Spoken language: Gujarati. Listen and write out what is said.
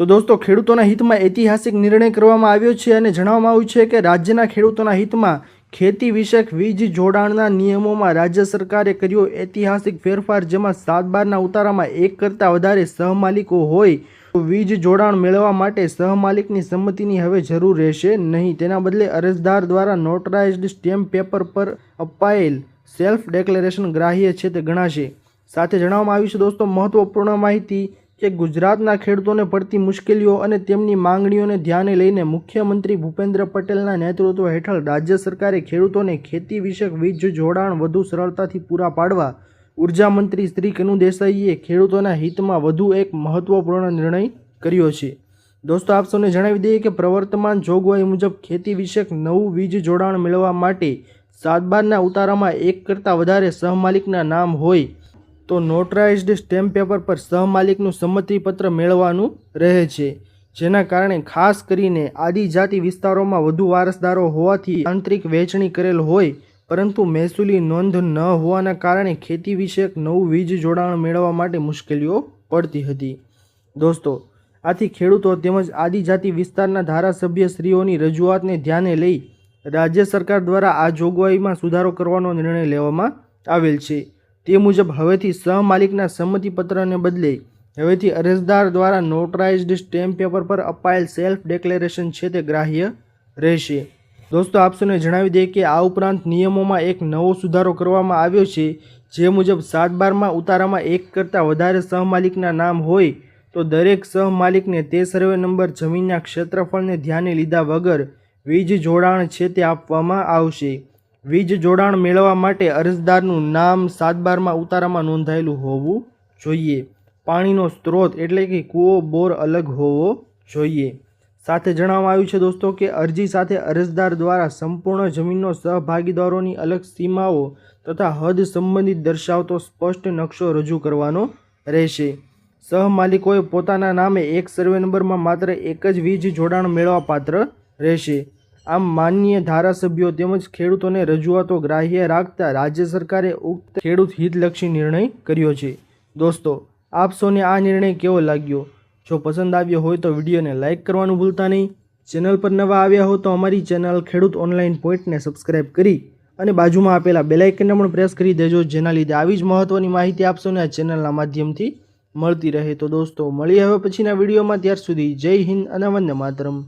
તો દોસ્તો, ખેડૂતોના હિતમાં ઐતિહાસિક નિર્ણય કરવામાં આવ્યો છે અને જણાવવામાં આવ્યું છે કે રાજ્યના ખેડૂતોના હિતમાં ખેતી વિષયક વીજ જોડાણના નિયમોમાં રાજ્ય સરકારે કર્યો ઐતિહાસિક ફેરફાર, જેમાં સાત બારના ઉતારામાં એક કરતાં વધારે સહમાલિકો હોય તો વીજ જોડાણ મેળવવા માટે સહમાલિકની સંમતિની હવે જરૂર રહેશે નહીં. તેના બદલે અરજદાર દ્વારા નોટરાઇઝ્ડ સ્ટેમ્પ પેપર પર અપાયેલ સેલ્ફ ડેક્લેરેશન ગ્રાહ્ય છે તે ગણાશે. સાથે જણાવવામાં આવ્યું છે, દોસ્તો, મહત્વપૂર્ણ માહિતી કે ગુજરાતના ખેડૂતોને પડતી મુશ્કેલીઓ અને તેમની માંગણીઓને ધ્યાને લઈને મુખ્યમંત્રી ભૂપેન્દ્ર પટેલના નેતૃત્વ હેઠળ રાજ્ય સરકારે ખેડૂતોને ખેતી વિષયક વીજ જોડાણ વધુ સરળતાથી પૂરા પાડવા ઊર્જા મંત્રી શ્રી કનુ દેસાઈએ ખેડૂતોના હિતમાં વધુ એક મહત્વપૂર્ણ નિર્ણય કર્યો છે. દોસ્તો, આપ સૌને જણાવી દઈએ કે પ્રવર્તમાન જોગવાઈ મુજબ ખેતી વિષયક નવું વીજ જોડાણ મેળવવા માટે સાત બારના ઉતારામાં એક કરતાં વધારે સહમાલિકના નામ હોય તો નોટરાઇઝ્ડ સ્ટેમ્પ પેપર પર સહમાલિકનું સંમતિપત્ર મેળવવાનું રહે છે, જેના કારણે ખાસ કરીને આદિજાતિ વિસ્તારોમાં વધુ વારસદારો હોવાથી આંતરિક વહેંચણી કરેલ હોય, પરંતુ મહેસૂલી નોંધ ન હોવાના કારણે ખેતી વિષયક નવું વીજ જોડાણ મેળવવા માટે મુશ્કેલીઓ પડતી હતી. દોસ્તો, આથી ખેડૂતો તેમજ આદિજાતિ વિસ્તારના ધારાસભ્યશ્રીઓની રજૂઆતને ધ્યાને લઈ રાજ્ય સરકાર દ્વારા આ જોગવાઈમાં સુધારો કરવાનો નિર્ણય લેવામાં આવેલ છે. તે મુજબ હવેથી સહમાલિકના સંમતિપત્રને બદલે હવેથી અરજદાર દ્વારા નોટરાઇઝ્ડ સ્ટેમ્પ પેપર પર અપાયેલ સેલ્ફ ડેક્લેરેશન છે તે ગ્રાહ્ય રહેશે. દોસ્તો આપસોને જણાવી દઈએ કે આ ઉપરાંત નિયમોમાં એક નવો સુધારો કરવામાં આવ્યો છે, જે મુજબ સાત બારમાં ઉતારામાં એક કરતાં વધારે સહમાલિકના નામ હોય તો દરેક સહમાલિકને તે સર્વે નંબર જમીનના ક્ષેત્રફળને ધ્યાને લીધા વગર વીજ જોડાણ છે તે આપવામાં આવશે. વીજ જોડાણ મેળવવા માટે અરજદારનું નામ સાત બારમાં ઉતારામાં નોંધાયેલું હોવું જોઈએ. પાણીનો સ્ત્રોત એટલે કે કૂવો, બોર અલગ હોવો જોઈએ. સાથે જણાવવામાં આવ્યું છે દોસ્તો કે અરજી સાથે અરજદાર દ્વારા સંપૂર્ણ જમીનનો સહભાગીદારોની અલગ સીમાઓ તથા હદ સંબંધિત દર્શાવતો સ્પષ્ટ નકશો રજૂ કરવાનો રહેશે. સહમાલિકોએ પોતાના નામે એક સર્વે નંબરમાં માત્ર એક જ વીજ જોડાણ મેળવવા પાત્ર રહેશે. આમ માન્ય ધારાસભ્યો તેમજ ખેડૂતોને રજૂઆતો ગ્રાહ્ય રાખતા રાજ્ય સરકારે ઉક્ત ખેડૂત હિતલક્ષી નિર્ણય કર્યો છે. દોસ્તો, આપ સૌને આ નિર્ણય કેવો લાગ્યો? જો પસંદ આવ્યો હોય તો વિડીયોને લાઇક કરવાનું ભૂલતા નહીં. ચેનલ પર નવા આવ્યા હો તો અમારી ચેનલ ખેડૂત ઓનલાઈન પોઈન્ટને સબસ્ક્રાઇબ કરી અને બાજુમાં આપેલા બેલાઇકનને પણ પ્રેસ કરી દેજો, જેના લીધે આવી જ મહત્ત્વની માહિતી આપશોને આ ચેનલના માધ્યમથી મળતી રહે. તો દોસ્તો, મળીએ હવે પછીના વિડીયોમાં. ત્યાર સુધી જય હિન્દ અને વંદે માતરમ.